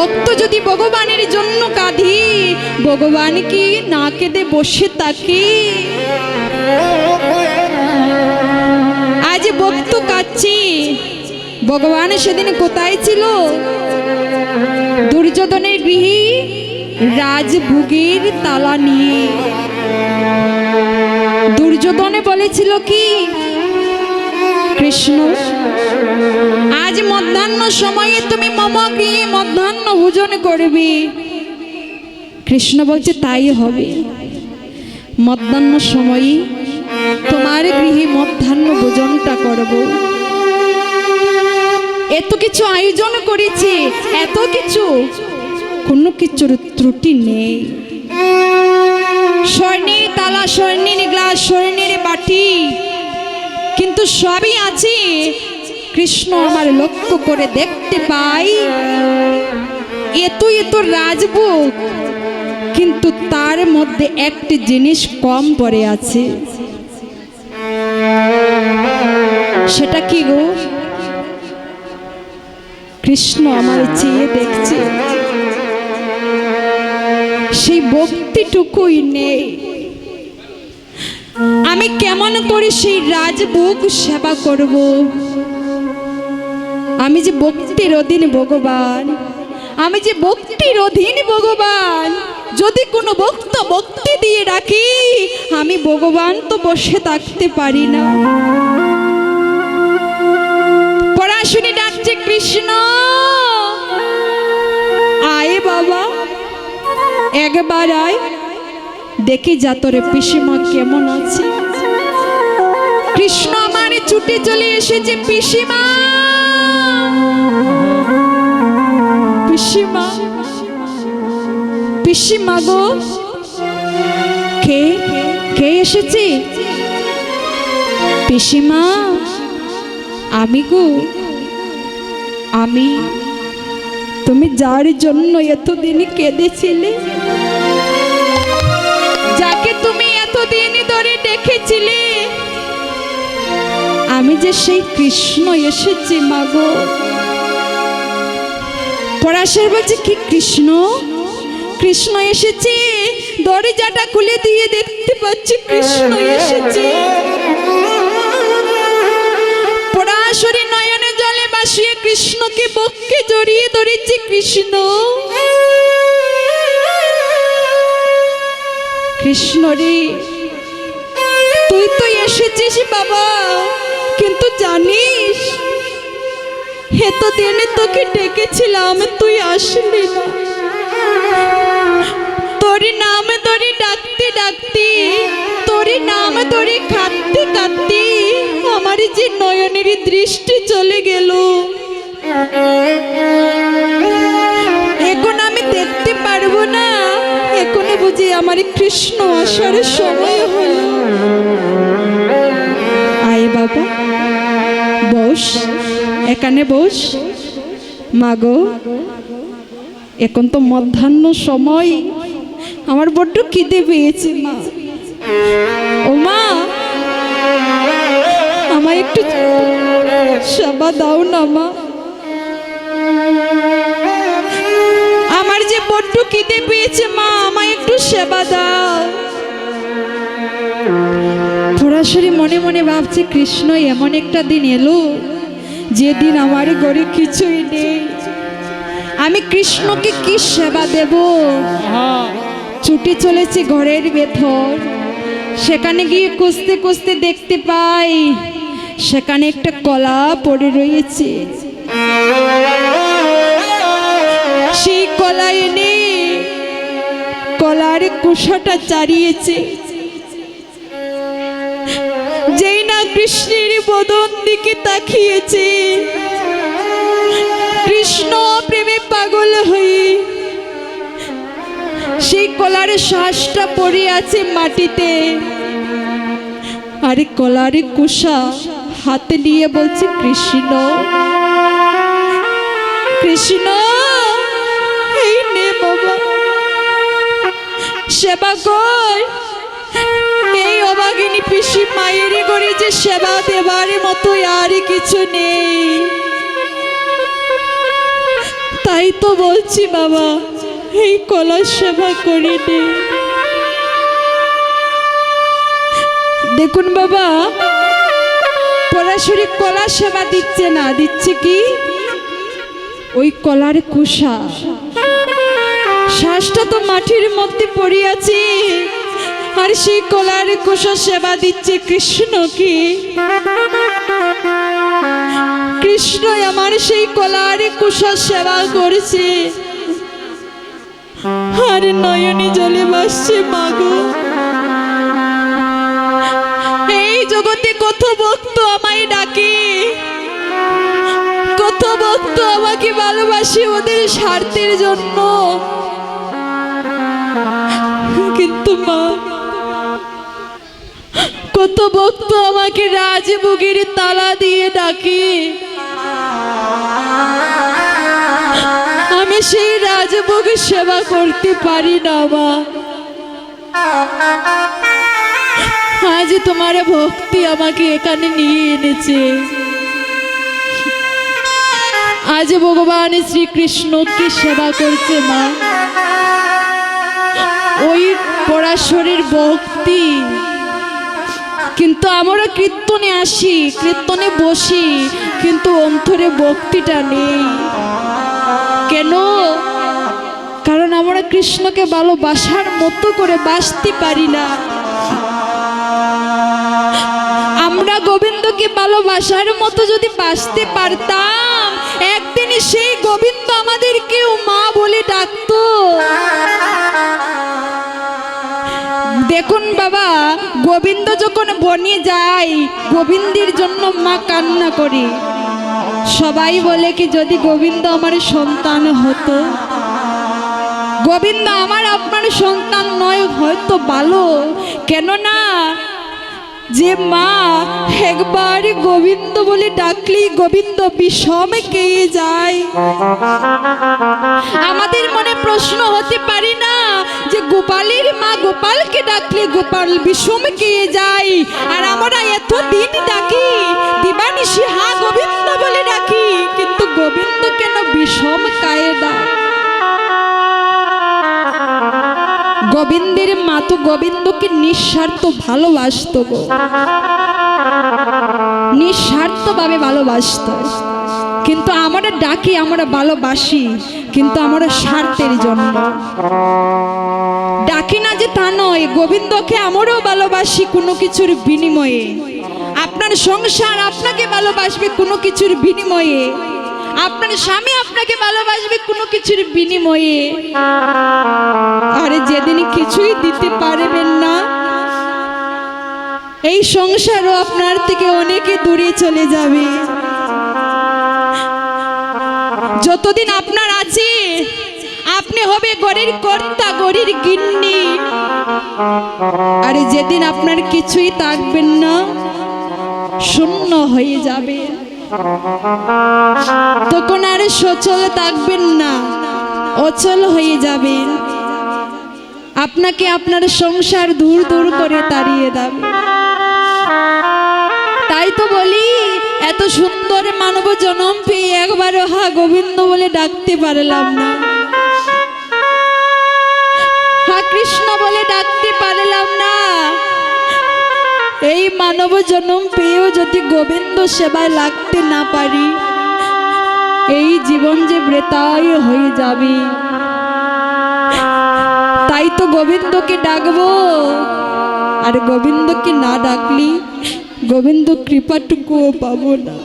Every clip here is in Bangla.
ভক্ত যদি ভগবানের জন্য কাঁধি, ভগবান কি না কেঁদে বসে তাকে আজ ভক্ত কাচ্ছি ভগবান সেদিন কোথায় ছিল? দুর্যোধনের গৃহে রাজভোগের তালা নিয়ে। দুর্যোধনে বলেছিল কি, কৃষ্ণ, আজ মধ্যাহ্ন সময়ে তুমি মম গৃহে মধ্যাহ্ন ভোজন করবি। কৃষ্ণ বলছে, তাই হবে। মধ্যাহ্ন সময়ে, তোমার গৃহে মধ্যাহ্ন ভোজনটা করব। এত কিছু আয়োজন করেছি, এত কিছু, কোনো কিছুর ত্রুটি নেই। স্বর্ণের তালা, স্বর্ণের গ্লাস, স্বর্ণের বাটি, কিন্তু সবই আছে। কৃষ্ণ আমার লক্ষ্য করে দেখতে পাই। এত এত রাজভোগ কিন্তু তার মধ্যে একটি জিনিস কম পড়ে আছে। সেটা কি গো? কৃষ্ণ আমার চেয়ে দেখছে। সেই ভক্তিটুকুই নেই। আমি কেমন করে সেই রাজভোগ সেবা করব? আমি যে ভক্তির অধীন ভগবান। আমি যে ভক্তির অধীন ভগবান, যদি কোনো ভক্ত ভক্তি দিয়ে রাখি আমি ভগবান তো বসে থাকতে পারি না। পড়াশুনি ডাকছে কৃষ্ণ, আয় বাবা, একবার আয়, দেখি যা তোরে পিসিমা কেমন আছে। কৃষ্ণ আমার ছুটে চলে এসেছে পিসিমা। পিসিমা পিসিমা গো। কে কে এসেছে? পিসিমা, আমি গো। আমি, তুমি যার জন্য এতদিন কেঁদেছিলে? যাকে তুমি এতদিন ধরে দেখেছিলে আমি যে সেই কৃষ্ণ এসেছি মাগো পরাশর বলছে, কি কৃষ্ণ? কৃষ্ণ এসেছে। দরজাটা খুলে দিয়ে দেখতে পাচ্ছি কৃষ্ণ এসেছে। পরাশরী নয়নে জলে বাসিয়ে কৃষ্ণকে বক্ষে জড়িয়ে ধরেছে কৃষ্ণ। কৃষ্ণ রে, তুই তো এসেছিস বাবা, কিন্তু জানিস এতদিনে তোকে ডেকেছিলাম, তুই আসলি না। তোর নাম ধরে ডাকতে ডাকতে, তোর নাম ধরে কাঁদতে কাঁদতে আমার যে নয়নের দৃষ্টি চলে গেল। এখন আমি দেখতে পারব না, এখনও বুঝি আমার কৃষ্ণ আসার সময় হলো। এখানে বস। মাগো, এখন তো মধ্যাহ্ন সময়। আমার বড্ড খিদে পেয়েছে, মা। ও মা, আমায় একটু সেবা দাও না, মা। আমার যে বড্ড খিদে পেয়েছে, মা, আমায় একটু সেবা দাও। সরাসরি মনে মনে ভাবছে, কৃষ্ণ এমন একটা দিন এলো। যেদিন আমার ঘরে কিছুই নেই, আমি কৃষ্ণকে কি সেবা দেব? ছুটি চলেছে ঘরের ভেতর। সেখানে গিয়ে খুঁজতে খুঁজতে দেখতে পাই, সেখানে একটা কলা পড়ে রয়েছে। সেই কলা এনে কলার কুষাটা চারিয়েছে কৃষ্ণের বদন দিকে তাকিয়েছে। কৃষ্ণ প্রেমে পাগল হয়ে সেই কলার শ্বাসটা পড়ে আছে মাটিতে। আরে কলারে কুষা হাতে নিয়ে বলছে, কৃষ্ণ কৃষ্ণ, এই নে বাবা সেবা কর এই পিসি মায়ের করে যে সেবা দেবার মতো আর কিছু নেই। তাই তো বলছি, বাবা, এই কলার সেবা করি নে দেখুন, বাবা, পরাশরী কলা সেবা দিচ্ছে না, দিচ্ছে কি? ওই কলার কুষা শ্বাসটা তো মাটির মধ্যে পড়িয়াছে। আর সেই কলার কুষা সেবা দিচ্ছে কৃষ্ণকে কৃষ্ণ আমার সেই কলার কুষা সেবা করছে। আর নয়নে জলে ভাসছে মাগো এই জগতে কত ভক্ত আমায় ডাকে। কত ভক্ত আমাকে ভালোবাসে ওদের স্বার্থের জন্য। কিন্তু মা ভক্ত আমাকে রাজভোগের তালা দিয়ে ডাকে। আমি সেই রাজভোগের সেবা করতে পারি না, মা। আজ তোমার ভক্তি আমাকে এখানে নিয়ে এনেছে। আজ ভগবান শ্রীকৃষ্ণকে সেবা করছে, মা। ওই পরাশরীর ভক্তি কিন্তু আমরা কীর্তনে আসি, কীর্তনে বসি, কিন্তু অন্তরে ভক্তিটা নেই। কেন? কারণ আমরা কৃষ্ণকে ভালোবাসার মতো করে বাসতে পারি না। আমরা গোবিন্দকে ভালোবাসার মতো যদি বাসতে পারতাম, একদিন সেই গোবিন্দ আমাদেরকেও মা বলে ডাকতো। দেখুন বাবা, গোবিন্দ যখন বনে যায়, গোবিন্দের জন্য মা কান্না করে। সবাই বলে কি, যদি গোবিন্দ আমার সন্তান হতো? গোবিন্দ, আমার, আপনার সন্তান নয়, হয়তো ভালো। কেননা, যে মা একবার গোবিন্দ বলে ডাকলি গোবিন্দ বিষমে কে যায়। আমাদের মনে প্রশ্ন হতে পারি না যে গোপালের মা গোপালকে ডাকলে গোপাল বিষমে কে যায়। আর আমরা এত দিন ডাকি, দিবানিশি হা গোবিন্দ বলে ডাকি, কিন্তু গোবিন্দ কেন বিষম কায়ে ডাক গোবিন্দের মা তো গোবিন্দকে নিঃস্বার্থ ভালোবাসত গো। নিঃস্বার্থভাবে ভালোবাসত। কিন্তু আমরা ডাকি, আমরা ভালোবাসি, কিন্তু আমরা স্বার্থের জন্য। ডাকি না যে তা নয়, গোবিন্দকে আমরাও ভালোবাসি কোনো কিছুর বিনিময়ে। আপনার সংসার আপনাকে ভালোবাসবে কোনো কিছুর বিনিময়ে। আপনার স্বামী আপনাকে ভালোবাসবে কোনো কিছুর বিনিময়ে। আরে যেদিন কিছুই দিতে পারবেন না, এই সংসারও আপনার থেকে অনেকে দূরে চলে যাবে। যতদিন আপনার আছে, আপনি হবে গড়ের কর্তা গড়ির গিন্নি। আরে যেদিন আপনার কিছুই থাকবেন না, শূন্য হয়ে যাবে। তখন আর সচল থাকবেন না, অচল হয়ে যাবেন আপনাকে আপনার সংসার দূর দূর করে তাড়িয়ে দেবে। তাই তো বলি এত সুন্দর মানব জনম পেয়ে একবারও হা গোবিন্দ বলে ডাকতে পারলাম না। হা কৃষ্ণ বলে ডাকতে পারলাম না। এই মানব জনম পেয়েও যদি গোবিন্দ সেবায় লাগতে না পারি, এই জীবন যে বৃতায় হয়ে যাবে। তাই তো গোবিন্দকে ডাকবো। আর গোবিন্দকে না ডাকলি গোবিন্দ কৃপাটুকুও পাবো না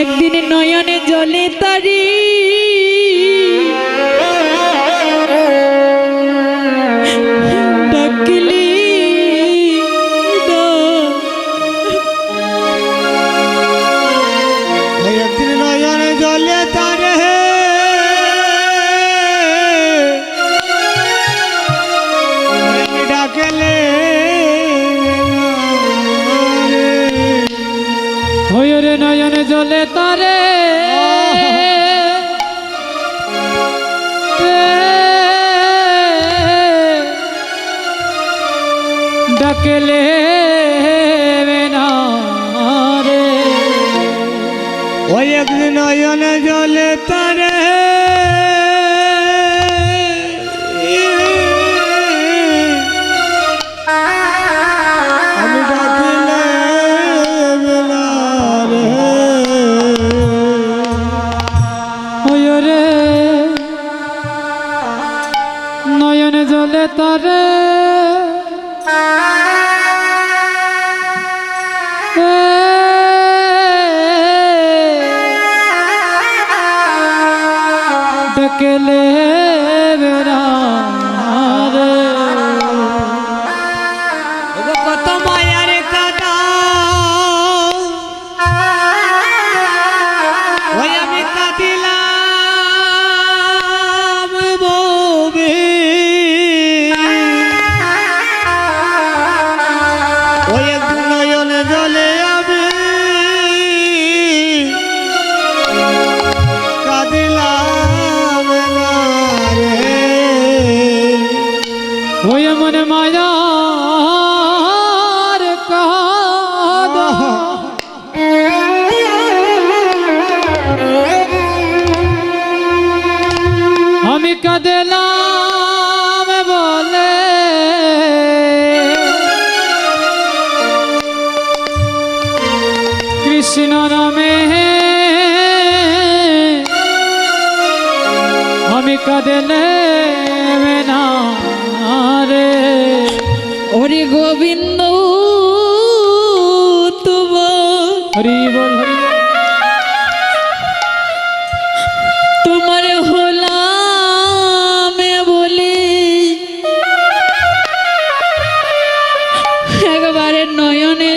একদিন নয়নে জলে তারি কাঁদে না।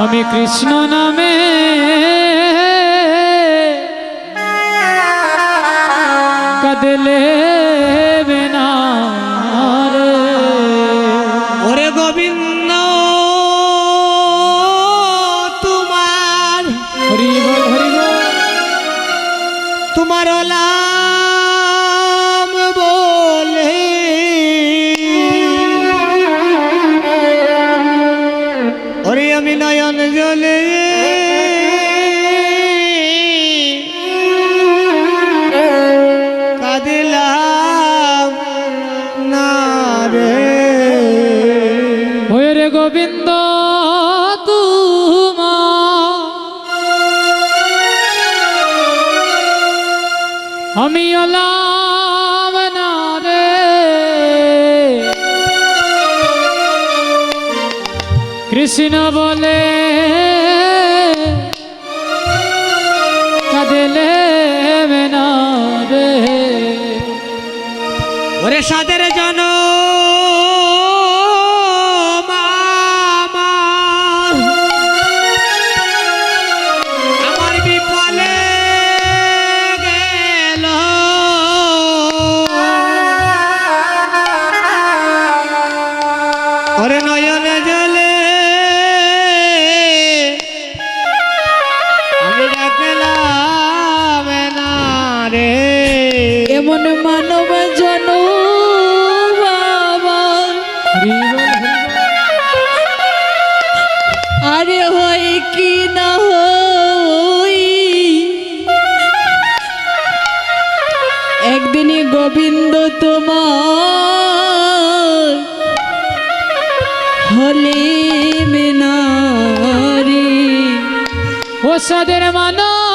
আমি কৃষ্ণ নামে গোবিন্দ তুমা। আমি রে। কৃষ্ণ বলে সাদের মানব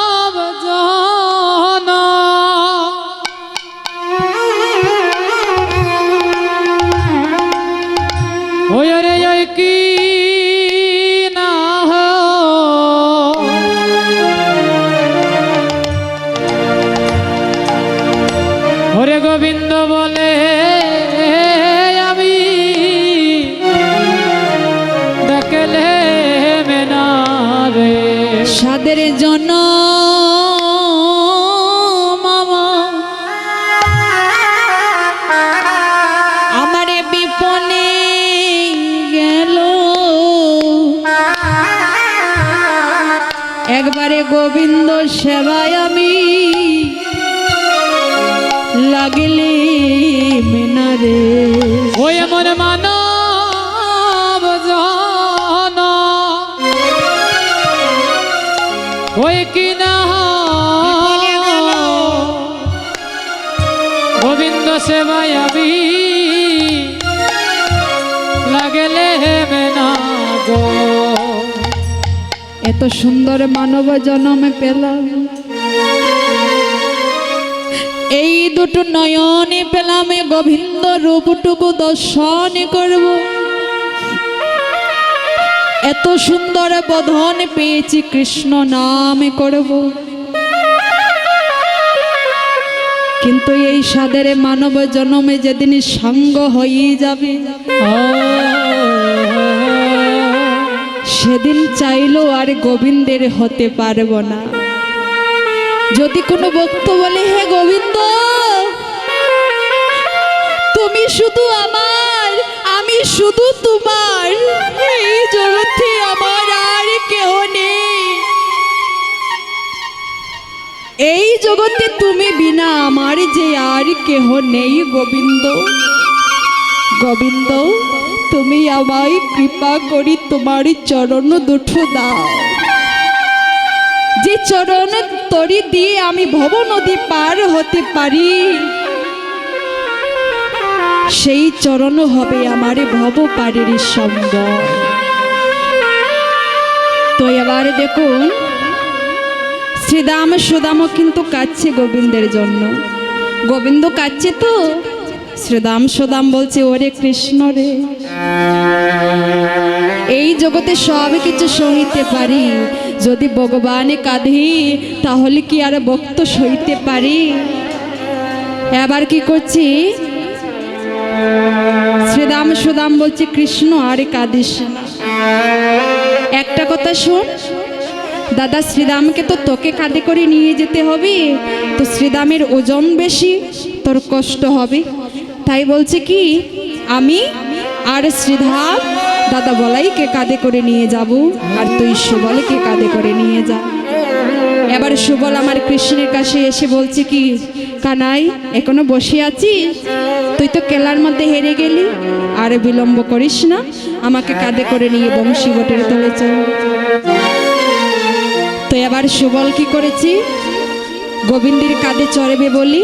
একবারে গোবিন্দ সেবায় আমি। লাগলে মিনারে। ওই মানব জন ওই কি গোবিন্দ সেবায় সুন্দর মানব জন্ম পেলাম। এই দুটো নয়নে পেলাম গোবিন্দ রূপটুকু দর্শন করব। এত সুন্দর বধন পেয়েছি, কৃষ্ণ নাম করব। কিন্তু এই সাদের মানব জন্মে যেদিন সাঙ্গ হয়ে যাবে। সেদিন চাইলো আর গোবিন্দের হতে পারব না। যদি কোনো ভক্ত বলে, হে গোবিন্দ, তুমি শুধু আমার, আমি শুধু তোমার, এই জগতে আমার আর কেহ নেই। এই জগতে তুমি বিনা আমার যে আর কেহ নেই, গোবিন্দ। গোবিন্দ তুমি আমায় কৃপা করি তোমার চরণ দুঠু দাও। যে চরণ তরি দিয়ে আমি ভব নদী পার হতে পারি, সেই চরণ হবে আমার ভব পারের সঙ্গ তো এবার দেখুন, শ্রীদাম সুদাম কিন্তু কাচ্ছে গোবিন্দের জন্য। গোবিন্দ কাচ্ছে তো শ্রীদাম সুদাম বলছে, ওরে কৃষ্ণ রে, এই জগতে সব কিছু সহিতে পারি। যদি ভগবানে কাঁধি তাহলে কি আর ভক্ত সইতে পারি? এবার কি করছি? শ্রীদাম সুদাম বলছে, কৃষ্ণ, আরে কাঁদিস একটা কথা শোন, দাদা শ্রীদামকে তো তোকে কাঁধে করে নিয়ে যেতে হবে, তো শ্রীদামের ওজন বেশি, তোর কষ্ট হবে। তাই বলছে কি, আমি আর শ্রীধাম দাদা বলাইকে কাঁধে করে নিয়ে যাব, আর তুই সুবলকে কাঁধে করে নিয়ে যা। এবার সুবল আমার কৃষ্ণের কাছে এসে বলছে কি, কানাই, এখনও বসে আছিস? তুই তো কেলার মধ্যে হেরে গেলি, আর বিলম্ব করিস না, আমাকে কাঁধে করে নিয়ে বংশী বটের তলে চল। তো এবার সুবল কি করেছি? গোবিন্দের কাঁধে চড়বে বলি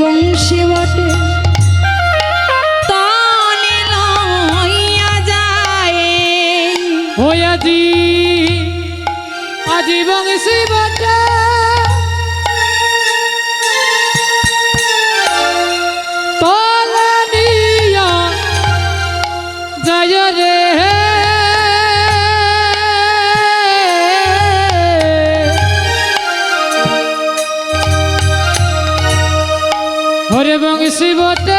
বংশী বটে। ওই আজি আজি বংশী বটে। হরে বংশী বটে